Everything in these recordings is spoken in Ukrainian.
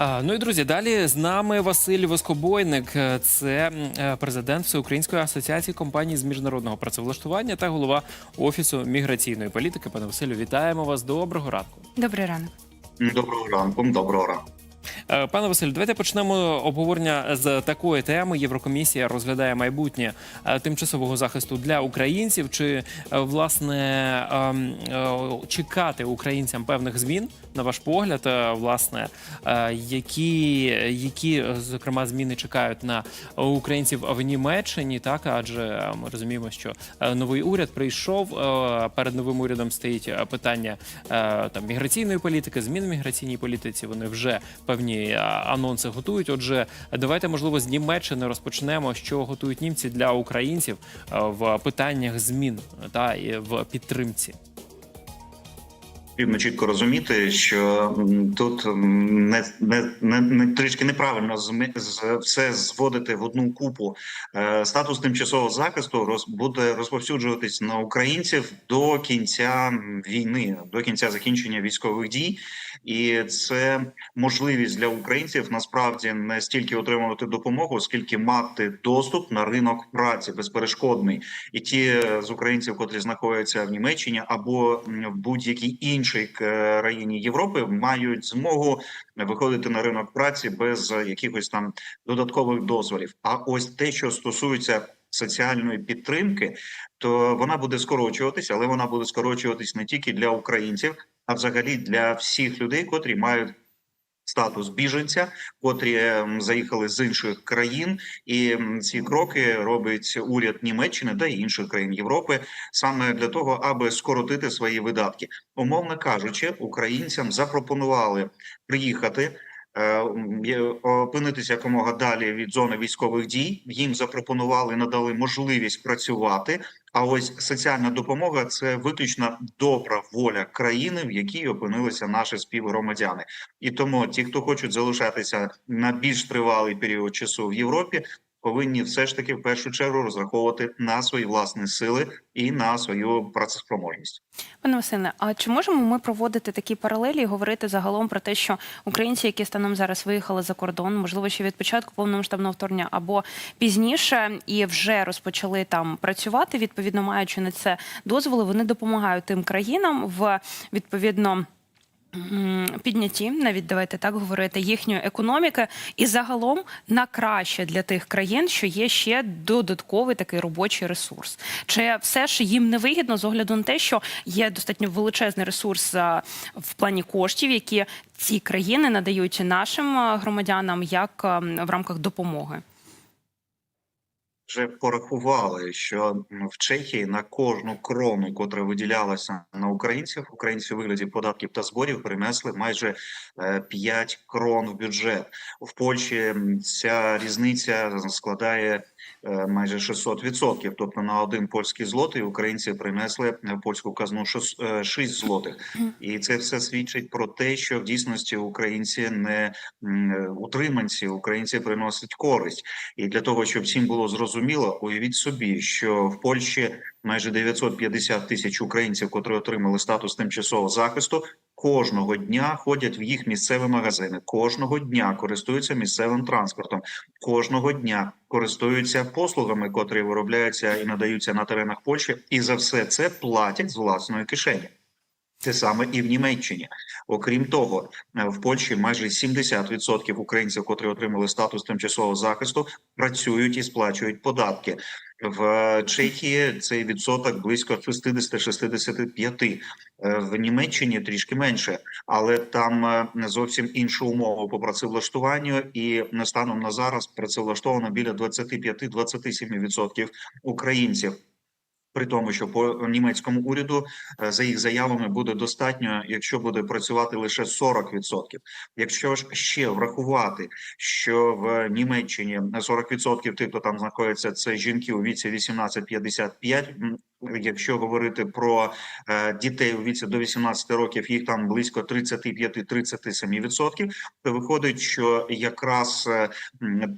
Ну і друзі, далі з нами Василь Воскобойник, Е, це е, президент Всеукраїнської асоціації компаній з міжнародного працевлаштування та голова офісу міграційної політики. Пане Василю, вітаємо вас. Доброго ранку. Добрий ранок. Доброго ранку, доброго ранку. Е, Пане Василю, давайте почнемо обговорення з такої теми. Єврокомісія розглядає майбутнє е, тимчасового захисту для українців. Чи е, власне ем, чекати українцям певних змін на ваш погляд? Власне, які, які зокрема зміни чекають на українців в Німеччині? Так, адже ми розуміємо, що новий уряд прийшов. Перед новим урядом стоїть питання там міграційної політики, змін в міграційній політиці. Вони вже певні е, анонси готують. Отже, давайте можливо з Німеччини розпочнемо, що готують німці для українців е, в питаннях змін та і в підтримці. Потрібно чітко розуміти, що тут не, не, не, не трішки неправильно зми- з- все зводити в одну купу. Е, Статус тимчасового захисту роз, буде розповсюджуватись на українців до кінця війни, до кінця закінчення військових дій, і це можливість для українців насправді не стільки отримувати допомогу, скільки мати доступ на ринок праці безперешкодний. І ті з українців, котрі знаходяться в Німеччині або в будь-якій іншій країні Європи, мають змогу виходити на ринок праці без е, якихось там додаткових дозволів. А ось те, що стосується соціальної підтримки, то вона буде скорочуватися, але вона буде скорочуватись не тільки для українців, а взагалі для всіх людей, котрі мають. Статус біженця, котрі ем, заїхали з інших країн, і ці кроки робить уряд Німеччини та інших країн Європи саме для того, аби скоротити свої видатки. Умовно кажучи, українцям запропонували приїхати. Е, є- Опинитися якомога далі від зони військових дій. Їм запропонували, надали можливість працювати. А ось соціальна допомога це виключно добра воля країни, в якій опинилися наші співгромадяни. І тому ті, хто хочуть залишатися на більш тривалий період часу в Європі, повинні все ж таки в першу чергу розраховувати на свої власні сили і на свою працеспроможність. Пане Василе, а чи можемо ми проводити такі паралелі і говорити загалом про те, що українці, які станом зараз виїхали за кордон, можливо, ще від початку повномасштабного вторгнення або пізніше, і вже розпочали там працювати, відповідно маючи на це дозволи, вони допомагають тим країнам в відповідно. М, Піднятті, навіть давайте так говорити, їхньої економіки, і загалом на краще для тих країн, що є ще додатковий такий робочий ресурс. Чи все ж їм не вигідно з огляду на те, що є достатньо величезний ресурс в плані коштів, які ці країни надають нашим громадянам як в рамках допомоги? Вже порахували, що в Чехії на кожну крону, котра виділялася на українців, українці вигляді податків та зборів принесли майже е, 5 крон в бюджет. В Польщі ця різниця складає е, майже 600%. Тобто на один польський злотий українці принесли в польську казну 6 злотих. І це все свідчить про те, що в дійсності українці не утриманці, українці приносять користь. І для того, щоб всім було зрозуміло, уявіть собі, що в Польщі майже 950 тисяч українців, котрі отримали статус тимчасового захисту, кожного дня ходять в їх місцеві магазини, кожного дня користуються місцевим транспортом, кожного дня користуються послугами, котрі виробляються і надаються на теренах Польщі, і за все це платять з власної кишені. Те саме і в Німеччині. Окрім того, е, в Польщі майже 70% українців, котрі отримали статус тимчасового захисту, працюють і сплачують податки. В е, Чехії цей відсоток близько 60-65%. Е, В Німеччині трішки менше, але там зовсім іншу умову по працевлаштуванню, і станом на зараз працевлаштовано біля 25-27% українців. При тому, що по німецькому уряду е, за їх заявами буде достатньо, якщо буде працювати лише 40%. Якщо ж ще врахувати, що в Німеччині 40% тих, хто там знаходиться, це жінки у віці 18-55, м, Якщо говорити про е, дітей у віці до 18 років, їх там близько 35-37%, то виходить, що якраз е,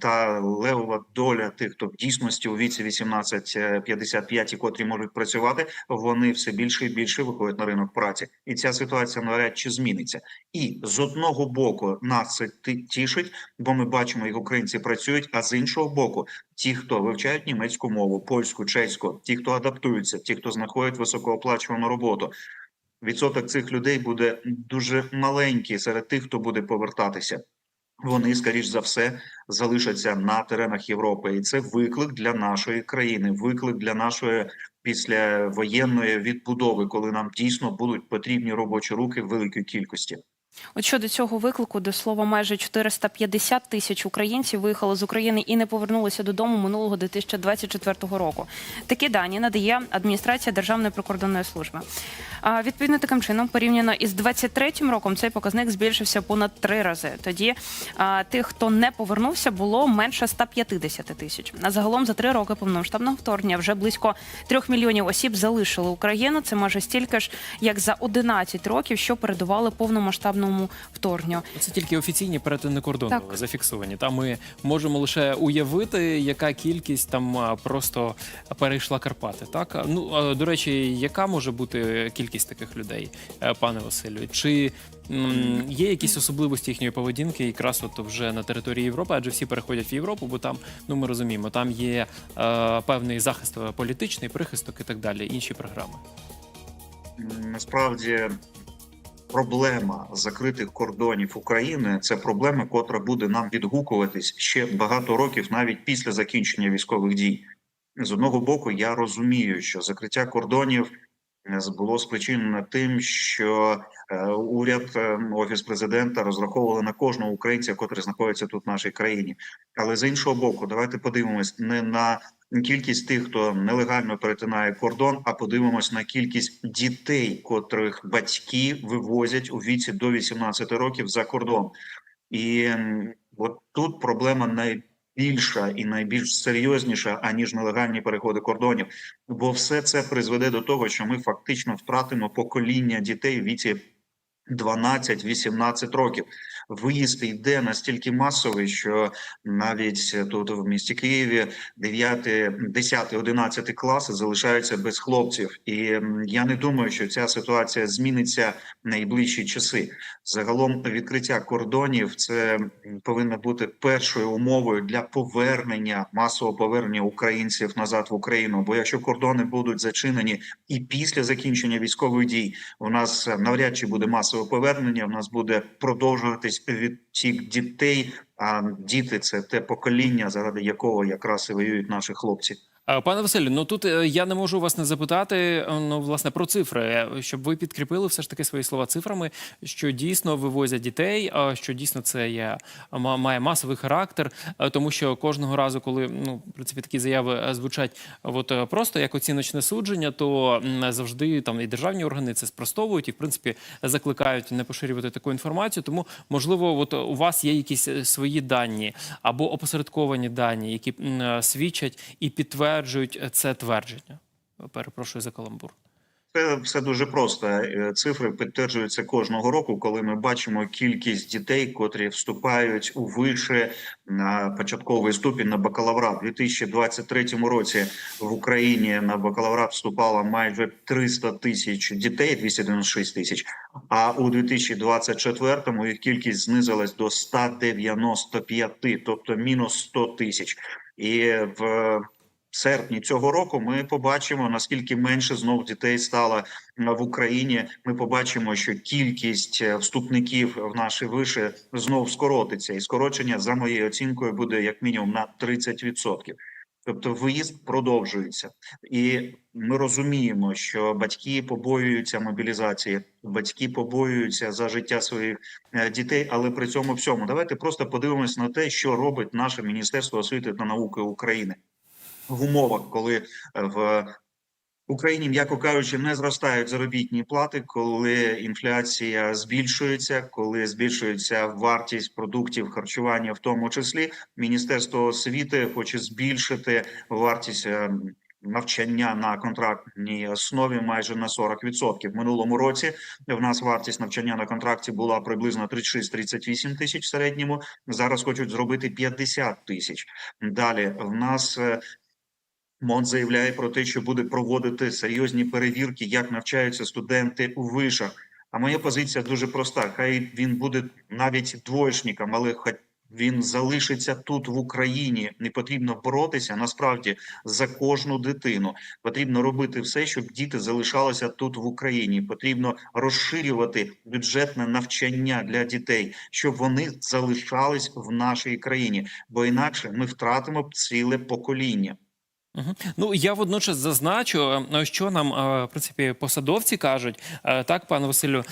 та левова доля тих, хто в дійсності у віці 18-55, і котрі можуть працювати, вони все більше і більше виходять на ринок праці, і ця ситуація навряд чи зміниться. І з одного боку нас це тішить, бо ми бачимо, як українці працюють. А з іншого боку, ті, хто вивчають німецьку мову, польську, чеську, ті, хто адаптуються, ті, хто знаходять високооплачувану роботу. Відсоток цих людей буде дуже маленький серед тих, хто буде повертатися. Вони, скоріш за все, залишаться на теренах Європи, і це виклик для нашої країни, виклик для нашої післявоєнної відбудови, коли нам дійсно будуть потрібні робочі руки в великій кількості. От щодо цього виклику, до слова, майже 450 тисяч українців виїхали з України і не повернулися додому минулого 2024 року. Такі дані надає адміністрація Державної прикордонної служби. А, відповідно, таким чином, порівняно із 23 роком, цей показник збільшився понад три рази. Тоді а, тих, хто не повернувся, було менше 150 тисяч. А загалом за три роки повномасштабного вторгнення вже близько трьох мільйонів осіб залишили Україну. Це майже стільки ж, як за 11 років, що передували повномасштабному вторгненню. Це тільки офіційні перетини кордону Так. зафіксовані. Там ми можемо лише уявити, яка кількість там просто перейшла Карпати. Так ну до речі, яка може бути кількість таких людей, е, пане Василю? Чи м, є якісь особливості їхньої поведінки, якраз от вже на території Європи, адже всі переходять в Європу, бо там, ну ми розуміємо, там є е, певний захист е, політичний, прихисток і так далі. Інші програми. Насправді проблема закритих кордонів України це проблема, котра буде нам відгукуватись ще багато років, навіть після закінчення військових дій. З одного боку, я розумію, що закриття кордонів е, було спричинено тим, що е, уряд, е, офіс президента розраховували на кожного українця, котрий знаходиться тут в нашій країні. Але з іншого боку, давайте подивимось не на кількість тих, хто нелегально перетинає кордон, а подивимось на кількість дітей, котрих батьки вивозять у віці до 18 років за кордон. І от тут проблема найбільша і найбільш серйозніша, аніж нелегальні переходи кордонів, бо все це призведе до того, що ми фактично втратимо покоління дітей в віці 12-18 років. Виїзд йде настільки масовий, що навіть тут в місті Києві 9, 10, 11 класи залишаються без хлопців. І я не думаю, що ця ситуація зміниться в найближчі часи. Загалом відкриття кордонів це м, повинна бути першою умовою для повернення масового повернення українців назад в Україну. Бо якщо кордони будуть зачинені і після закінчення військових дій, у нас е, навряд чи буде масове повернення. У нас буде продовжуватись відтік дітей. А діти це те покоління, заради якого якраз і воюють наші хлопці. Е, Пане Василю, ну тут е, я не можу вас не запитати е, ну власне про цифри, щоб ви підкріпили все ж таки свої слова цифрами, що дійсно вивозять дітей, що дійсно це є ма- має масовий характер, тому що кожного разу, коли ну в принципі такі заяви звучать, от просто як оціночне судження, то завжди там і державні органи це спростовують і в принципі закликають не поширювати таку інформацію. Тому можливо, от у вас є якісь свої дані або опосередковані дані, які свідчать і підтверджують е, це твердження. Перепрошую за каламбур. Це все дуже просто. Е, Цифри підтверджуються кожного року, коли ми бачимо кількість дітей, котрі вступають у вище на початковий ступінь на бакалаврат. У 2023 році в Україні на бакалаврат вступало майже 300 тисяч дітей, 296 тисяч. А у 2024 їх кількість знизилась до 195, тобто мінус 100 тисяч. І в серпні цього року ми побачимо наскільки менше знов дітей стало е, в Україні. Ми побачимо, що кількість е, вступників в наші виші знов скоротиться, і скорочення за моєю оцінкою буде як мінімум на 30%. Тобто виїзд продовжується, і ми розуміємо, що батьки побоюються мобілізації, батьки побоюються за життя своїх е, дітей. Але при цьому всьому давайте просто подивимось на те, що робить наше міністерство освіти та науки України в умовах, коли е, в Україні, м'яко кажучи, не зростають заробітні плати, коли інфляція збільшується, коли збільшується вартість продуктів харчування, в тому числі Міністерство освіти хоче збільшити вартість е, навчання на контрактній основі майже на 40%. В минулому році в нас вартість навчання на контракті була приблизно 36-38 тисяч в середньому. Зараз хочуть зробити 50 тисяч. Далі в нас е, МОН заявляє про те, що буде проводити серйозні перевірки, як навчаються студенти у вишах. А моя позиція дуже проста: хай він буде навіть двоєшником, але хай він залишиться тут в Україні. Не потрібно боротися насправді за кожну дитину. Потрібно робити все, щоб діти залишалися тут в Україні. Потрібно розширювати бюджетне навчання для дітей, щоб вони залишались в нашій країні, бо інакше ми втратимо ціле покоління. Ну я водночас зазначу, е, що нам е, в принципі посадовці кажуть. Е, Так, пане Василю,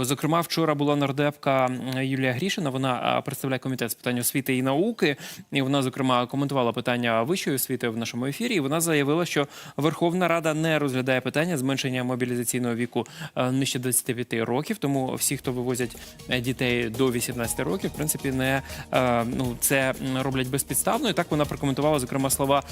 зокрема, вчора була нардепка Юлія Грішина. Вона представляє комітет з питань освіти і науки. І вона, зокрема, коментувала питання вищої освіти в нашому ефірі. І вона заявила, що Верховна Рада не розглядає питання зменшення мобілізаційного віку нижче 25 років. Тому всі, хто вивозять дітей до 18 років, в принципі, не ну це роблять безпідставно. І так вона прокоментувала зокрема слова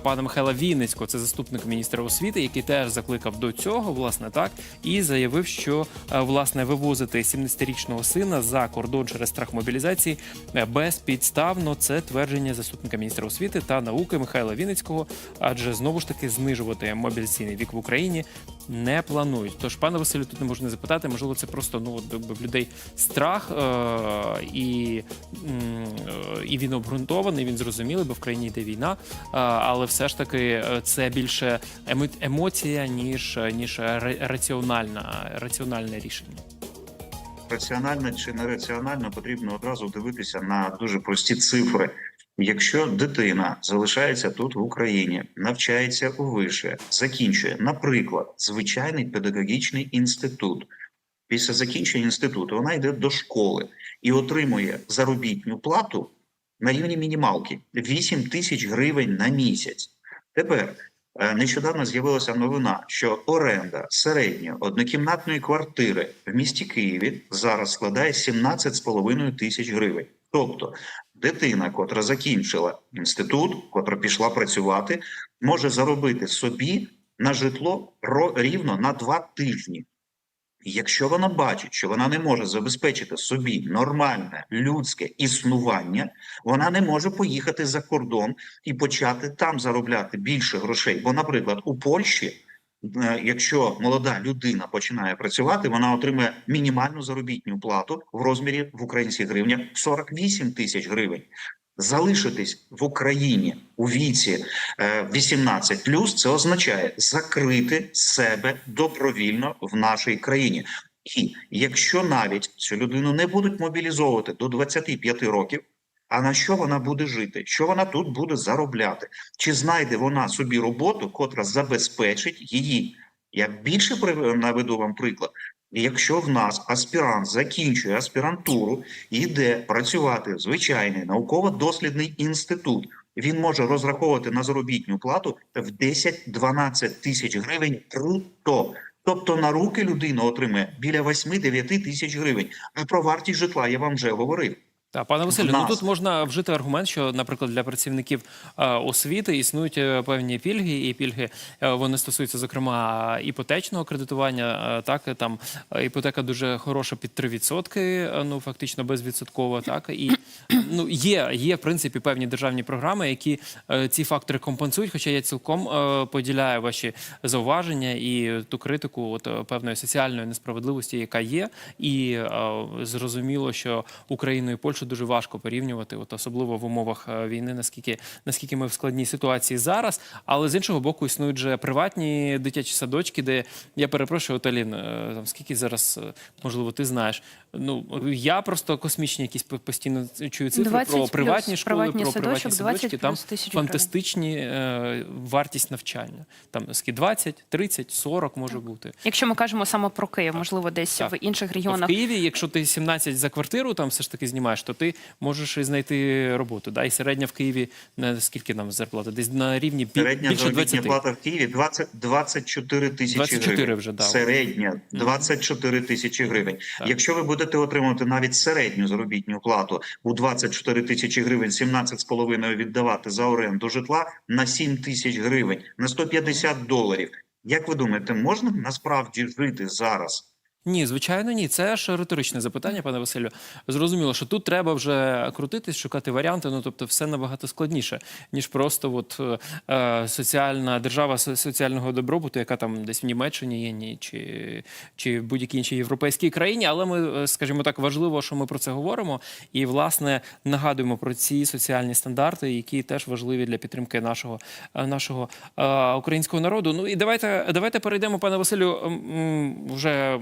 пана Михайла Вінницького, це заступник міністра освіти, який теж закликав до цього, власне так, і заявив, що е, власне вивозити 17-річного сина за кордон через страх мобілізації е, безпідставно. Це твердження заступника міністра освіти та науки Михайла Вінницького, адже знову ж таки знижувати мобілізаційний вік в Україні не планують. Тож, пане Василю, тут не можна запитати, можливо, це просто ну в людей страх е- і, і він обґрунтований, він зрозумілий, бо в країні йде війна. Е, але все ж таки е, це більше емо- емоція, ніж, ніж раціональна, раціональне рішення. раціонально чи нераціонально, потрібно одразу дивитися на дуже прості цифри. Якщо дитина залишається тут в Україні, навчається у више, закінчує, наприклад, звичайний педагогічний інститут. Після закінчення інституту вона йде до школи і отримує заробітну плату на рівні мінімалки 8 тисяч гривень на місяць. Тепер Е, Нещодавно з'явилася новина, що оренда середньої однокімнатної квартири в місті Києві зараз складає 17,5 тисяч гривень. Тобто дитина, котра закінчила інститут, котра пішла працювати, може заробити собі на житло рівно на два тижні. Якщо вона бачить, що вона не може забезпечити собі нормальне людське існування, вона не може поїхати за кордон і почати там заробляти більше грошей. Бо, наприклад, у Польщі, якщо молода людина починає працювати, вона отримує мінімальну заробітну плату в розмірі в українських гривнях 48 тисяч гривень. Залишитись в Україні у віці е, 18 це означає закрити себе добровільно в нашій країні. І якщо навіть цю людину не будуть мобілізовувати до 25 років, а на що вона буде жити? Що вона тут буде заробляти? Чи знайде вона собі роботу, котра забезпечить її? Я більше наведу вам приклад. Якщо в нас аспірант закінчує аспірантуру йде працювати в звичайний науково-дослідний інститут, він може розраховувати на заробітну плату в 10-12 тисяч гривень брутто. Тобто на руки людина отримує біля 8-9 тисяч гривень. А про вартість житла я вам вже говорив. Так, пане Василю, ну тут можна вжити аргумент, що, наприклад, для працівників е, освіти існують е, певні пільги, і пільги е, вони стосуються, зокрема, іпотечного кредитування. е, Так, там іпотека дуже хороша під 3%, е, ну фактично безвідсоткова. Так і ну є, є в принципі певні державні програми, які е, ці фактори компенсують. Хоча я цілком е, поділяю ваші зауваження і ту критику от певної соціальної несправедливості, яка є, і е, зрозуміло, що Україну і Польщу дуже важко порівнювати, от особливо в умовах е, війни, наскільки наскільки ми в складній ситуації зараз. Але з іншого боку, існують же приватні дитячі садочки, де я перепрошую, от, Алін, е, там скільки зараз, е, можливо, ти знаєш. Ну я просто космічні якісь постійно чую цифри 20 про плюс приватні школи, приватні про приватні садочки. Там плюс фантастичні е, вартість навчання. Там скільки 20, 30, 40 може бути. Якщо ми кажемо саме про Київ, можливо, десь Так. в інших регіонах В Києві, якщо ти 17 за квартиру, там все ж таки знімаєш, то ти можеш і знайти роботу. Да? І середня в Києві скільки нам зарплата? Десь на рівні бі- Середня більше заробітня 20. плата в Києві 20, 24 тисячі 24 гривень. вже, да. Середня 24 тисячі гривень. Так. Якщо ви будете отримувати навіть середню заробітню плату у 24 тисячі гривень, 17,5 віддавати за оренду житла на 7 тисяч гривень, на 150 доларів. Як ви думаєте, можна насправді жити зараз? Ні, звичайно, ні. Це ж риторичне запитання, пане Василю. Зрозуміло, що тут треба вже крутитись, шукати варіанти. Ну тобто, все набагато складніше, ніж просто от е, соціальна держава соціального добробуту, яка там десь в Німеччині є, ні, чи, чи будь-якій іншій європейській країні. Але ми, е, скажімо так, важливо, що ми про це говоримо, і власне нагадуємо про ці соціальні стандарти, які теж важливі для підтримки нашого, е, нашого е, українського народу. Ну і давайте, давайте перейдемо, пане Василю, вже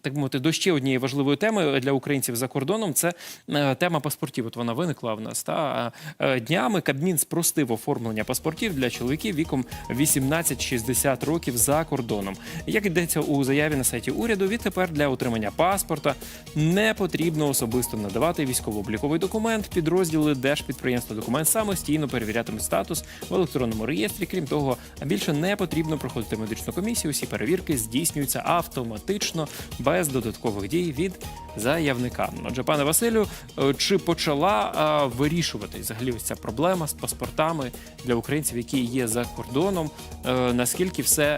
так мовити, до ще однієї важливої теми для українців за кордоном. Це е, тема паспортів. От вона виникла в нас. Та Е, днями Кабмін спростив оформлення паспортів для чоловіків віком 18-60 років за кордоном. Як йдеться у заяві на сайті уряду, відтепер для отримання паспорта не потрібно особисто надавати військово-обліковий документ. Підрозділи Держпідприємства документ самостійно перевірятимуть статус в електронному реєстрі. Крім того, більше не потрібно проходити медичну комісію. Усі перевірки здійснюються автоматично без додаткових дій від заявника. Отже, пане Василю, е, чи почала е, вирішувати взагалі ось ця проблема з паспортами для українців, які є за кордоном? Е, Наскільки все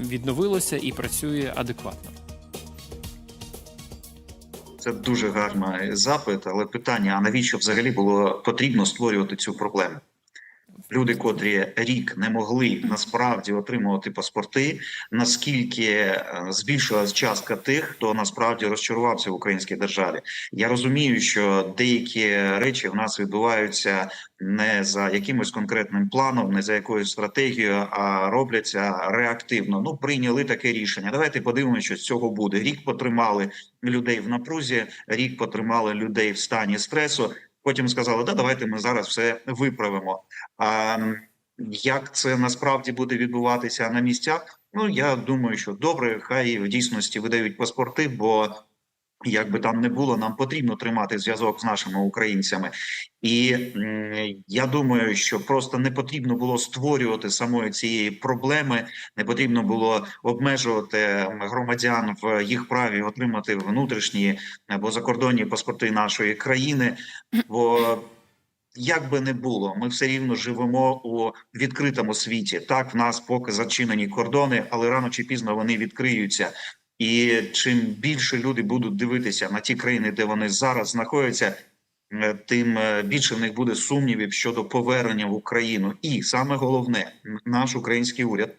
відновилося і працює адекватно? Це дуже гарний запит, але питання: а навіщо взагалі було потрібно створювати цю проблему? Люди, котрі рік не могли насправді отримувати паспорти, наскільки е, збільшилась частка тих, хто насправді розчарувався в українській державі. Я розумію, що деякі речі в нас відбуваються не за якимось конкретним планом, не за якоюсь стратегією, а робляться реактивно. Ну прийняли таке рішення. Давайте подивимося, що з цього буде. Рік потримали людей в напрузі, рік потримали людей в стані стресу. Потім сказали, да, давайте ми зараз все виправимо. А як це насправді буде відбуватися на місцях? Ну я думаю, що добре, хай в дійсності видають паспорти, бо як би там не було, нам потрібно тримати зв'язок з нашими українцями. І я думаю, що просто не потрібно було створювати самої цієї проблеми, не потрібно було обмежувати громадян в їх праві отримати внутрішні або закордонні паспорти нашої країни. Бо як би не було, ми все рівно живемо у відкритому світі. Так, в нас поки зачинені кордони, але рано чи пізно вони відкриються. І чим більше люди будуть дивитися на ті країни, де вони зараз знаходяться, е, тим е, більше в них буде сумнівів щодо повернення в Україну. І саме головне, наш український уряд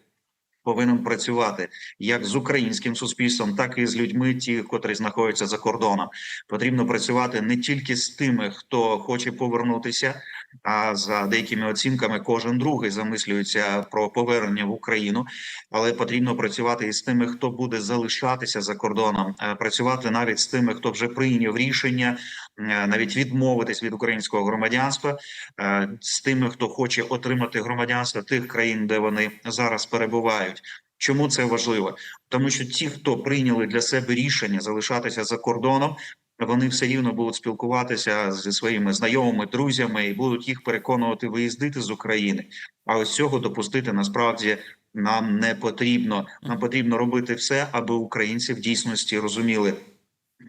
повинен працювати як з українським суспільством, так і з людьми, ті, котрі знаходяться за кордоном. Потрібно працювати не тільки з тими, хто хоче повернутися. А за деякими оцінками, кожен другий замислюється про повернення в Україну, але потрібно працювати і з тими, хто буде залишатися за кордоном, е, працювати навіть з тими, хто вже прийняв рішення навіть відмовитись від українського громадянства, е, з тими, хто хоче отримати громадянство тих країн, де вони зараз перебувають. Чому це важливо? Тому що ті, хто прийняли для себе рішення залишатися за кордоном, вони все рівно будуть спілкуватися зі своїми знайомими, друзями і будуть їх переконувати виїздити з України. А ось цього допустити насправді нам не потрібно. Нам потрібно робити все, аби українці в дійсності розуміли.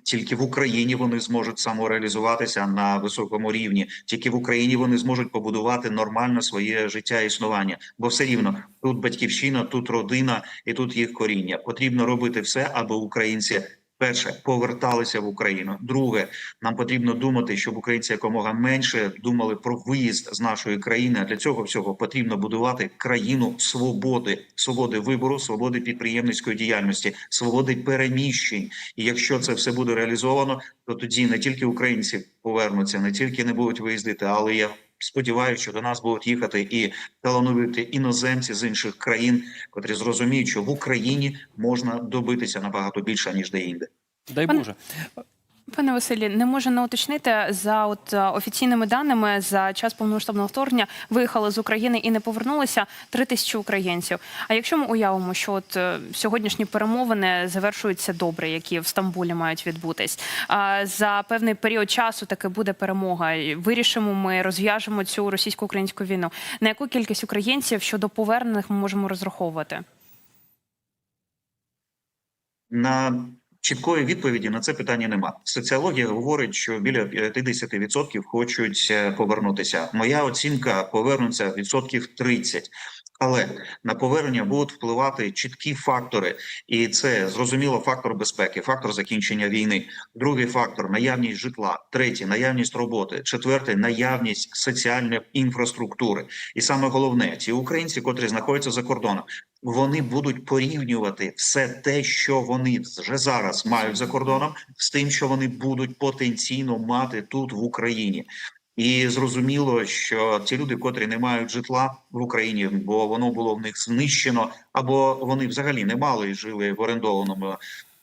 Тільки в Україні вони зможуть самореалізуватися на високому рівні. Тільки в Україні вони зможуть побудувати нормально своє життя і існування. Бо все рівно тут батьківщина, тут родина і тут їх коріння. Потрібно робити все, аби українці перше поверталися в Україну. Друге, нам потрібно думати, щоб українці якомога менше думали про виїзд з нашої країни. А для цього всього потрібно будувати країну свободи, свободи вибору, свободи підприємницької діяльності, свободи переміщень. І якщо це все буде реалізовано, то тоді не тільки українці повернуться, не тільки не будуть виїздити, але я. Сподіваюся, що до нас будуть їхати і талановиті іноземці з інших країн, котрі зрозуміють, що в Україні можна добитися набагато більше ніж де-інде. Дай Боже. Пане Василі, не можу не уточнити за от е, офіційними даними за час повномасштабного вторгнення виїхали з України і не повернулися три тисячі українців. А якщо ми уявимо, що от е, сьогоднішні перемовини завершуються добре, які в Стамбулі мають відбутись, а за певний період часу таки буде перемога. Вирішимо ми, розв'яжемо цю російсько-українську війну. На яку кількість українців щодо повернених ми можемо розраховувати? На чіткої відповіді на це питання нема. Соціологія говорить, що біля 50% хочуть е, повернутися. Моя оцінка повернуться відсотків 30. Але на повернення будуть впливати чіткі фактори, і це зрозуміло фактор безпеки, фактор закінчення війни. Другий фактор наявність житла, третій наявність роботи, четвертий наявність соціальної інфраструктури. І саме головне, ці українці, котрі знаходяться за кордоном, вони будуть порівнювати все те, що вони вже зараз мають за кордоном, з тим, що вони будуть потенційно мати тут в Україні. І зрозуміло, що ці люди, котрі не мають житла в Україні, бо воно було в них знищено, або вони взагалі не мали і жили в орендованому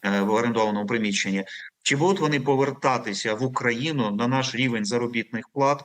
е, в орендованому приміщенні. Чи будуть вони повертатися в Україну на наш рівень заробітних плат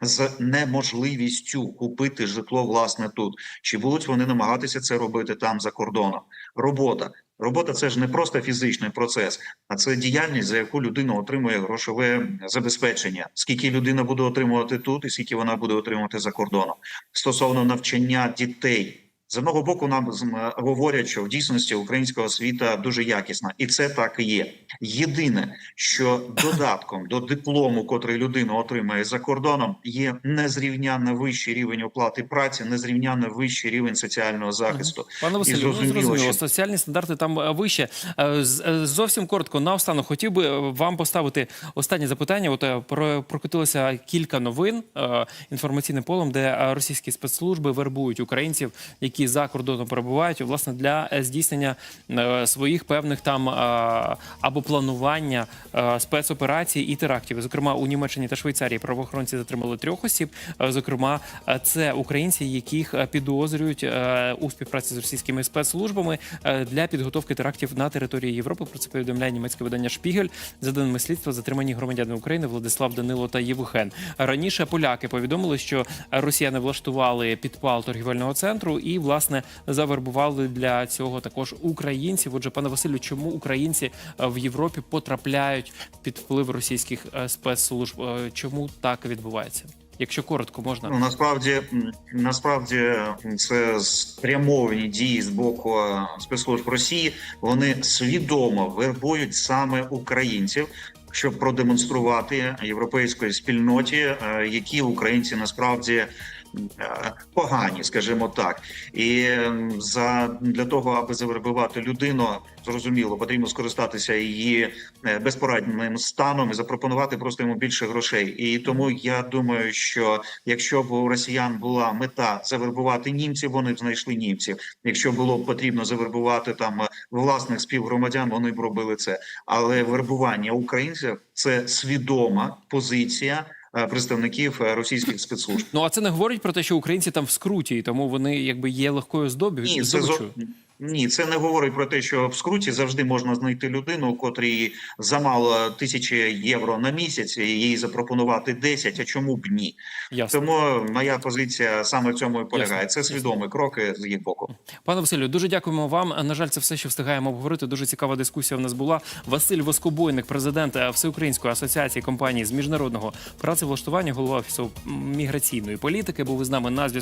з неможливістю купити житло власне тут? Чи будуть вони намагатися це робити там за кордоном? Робота. Робота це ж не просто фізичний процес, а це діяльність, за яку людина отримує грошове забезпечення. Скільки людина буде отримувати тут, і скільки вона буде отримувати за кордоном стосовно навчання дітей. З одного боку, нам говорять, що в дійсності українська освіта дуже якісна, і це так і є. Єдине, що додатком до диплому, котрий людина отримає за кордоном, є незрівнянно вищий рівень оплати праці, незрівнянно вищий рівень соціального захисту. Пане Василю, ну зрозуміло, зрозуміло, що- соціальні стандарти там е, вище. Е, е, Зовсім коротко, наостанок хотів би вам поставити останнє запитання. От про прокотилося кілька новин інформаційним полем, де російські спецслужби вербують українців, які за кордоном перебувають, власне, для е, здійснення е, своїх певних там е, або планування спецоперацій і терактів. Зокрема, у Німеччині та Швейцарії правоохоронці затримали трьох осіб. Зокрема, це українці, яких підозрюють у співпраці з російськими спецслужбами для підготовки терактів на території Європи. Про це повідомляє німецьке видання Шпігель. За даними слідства, затримані громадяни України Владислав Данило та Євген. Раніше поляки повідомили, що росіяни влаштували підпал торгівельного центру і власне завербували для цього також українців. Отже, пане Василю, чому українці е, в Європі потрапляють під вплив російських е, спецслужб? Е, Чому так відбувається? Якщо коротко можна. Ну насправді насправді це спрямовані дії з боку спецслужб Росії. Вони свідомо вербують саме українців. Щоб продемонструвати європейської спільноті, які українці насправді погані, скажімо так, і за для того, аби завербувати людину, зрозуміло, потрібно скористатися її е, безпорадним станом і запропонувати просто йому більше грошей. І тому я думаю, що якщо б у росіян була мета завербувати німців, вони б знайшли німців. Якщо було б потрібно завербувати там е, власних співгромадян, вони б робили це. Але вербування українців це свідома позиція представників е, російських спецслужб. Ну а це не говорить про те, що українці там в скруті, і тому вони якби є легкою здобів. Ні, це. Ні, це не говорить про те, що в скруті завжди можна знайти людину, котрій замало тисячі євро на місяць, і їй запропонувати 10, а чому б ні? Ясно. Тому моя позиція саме в цьому і полягає. Ясно. Це свідомі кроки з їх боку. Пане Василю, дуже дякуємо вам. На жаль, це все, що встигаємо обговорити. Дуже цікава дискусія в нас була. Василь Воскобойник, президент Всеукраїнської асоціації компаній з міжнародного працевлаштування, голова офісу міграційної політики, був із нами на зв'язку.